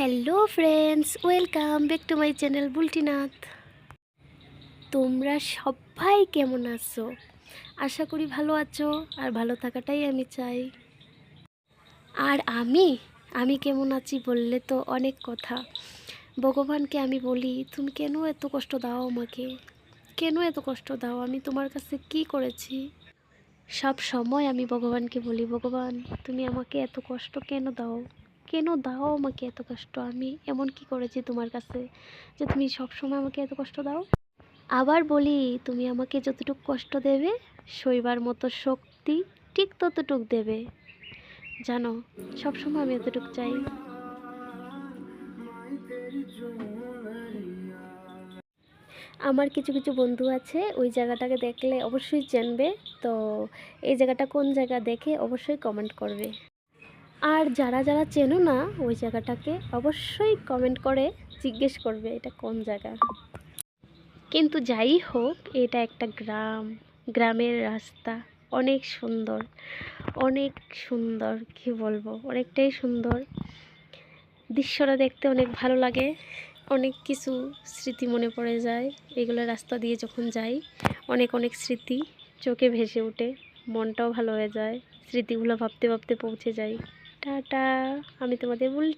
Hello friends welcome back to my channel Bultinath তোমরা সবাই কেমন আছো? আশা করি ভালো আছো, আর ভালো থাকাটাই আমি চাই। আর আমি? আমি কেমন আছি বললে তো অনেক কথা। ভগবানকে আমি বলি, তুমি কেন এত কষ্ট দাও আমাকে? কেন এত কষ্ট দাও? আমি তোমার কাছে কি করেছি? সব সময় আমি ভগবানকে বলি, ভগবান, তুমি আমাকে এত কষ্ট কেন দাও? কেন দাও আমাকে এত কষ্ট? আমি এমন কি করেছি তোমার কাছে যে তুমি সব সময় আমাকে এত কষ্ট দাও? আবার বলি, তুমি আমাকে যতটুকু কষ্ট দেবে, সইবার মতো শক্তি ঠিক ততটুক দেবে। জানো, সবসময় আমি এতটুকু চাই। আমার কিছু কিছু বন্ধু আছে, ওই জায়গাটাকে দেখলে অবশ্যই জানবে। তো এই জায়গাটা কোন জায়গা দেখে অবশ্যই কমেন্ট করবে। আর যারা যারা চেনো না ওই জায়গাটাকে অবশ্যই কমেন্ট করে জিজ্ঞেস করবে এটা কোন জায়গা। কিন্তু যাই হোক, এটা একটা গ্রাম, গ্রামের রাস্তা, অনেক সুন্দর অনেক সুন্দর, কি বলব, অনেকটাই সুন্দর। দৃশ্যটা দেখতে অনেক ভালো লাগে, অনেক কিছু স্মৃতি মনে পড়ে যায়। এগুলো রাস্তা দিয়ে যখন যাই, অনেক অনেক স্মৃতি চোখে ভেসে ওঠে, মনটাও ভালো হয়ে যায়, স্মৃতিগুলো ভাবতে ভাবতে পৌঁছে যাই। টাটা আমি তোমাদের বলছি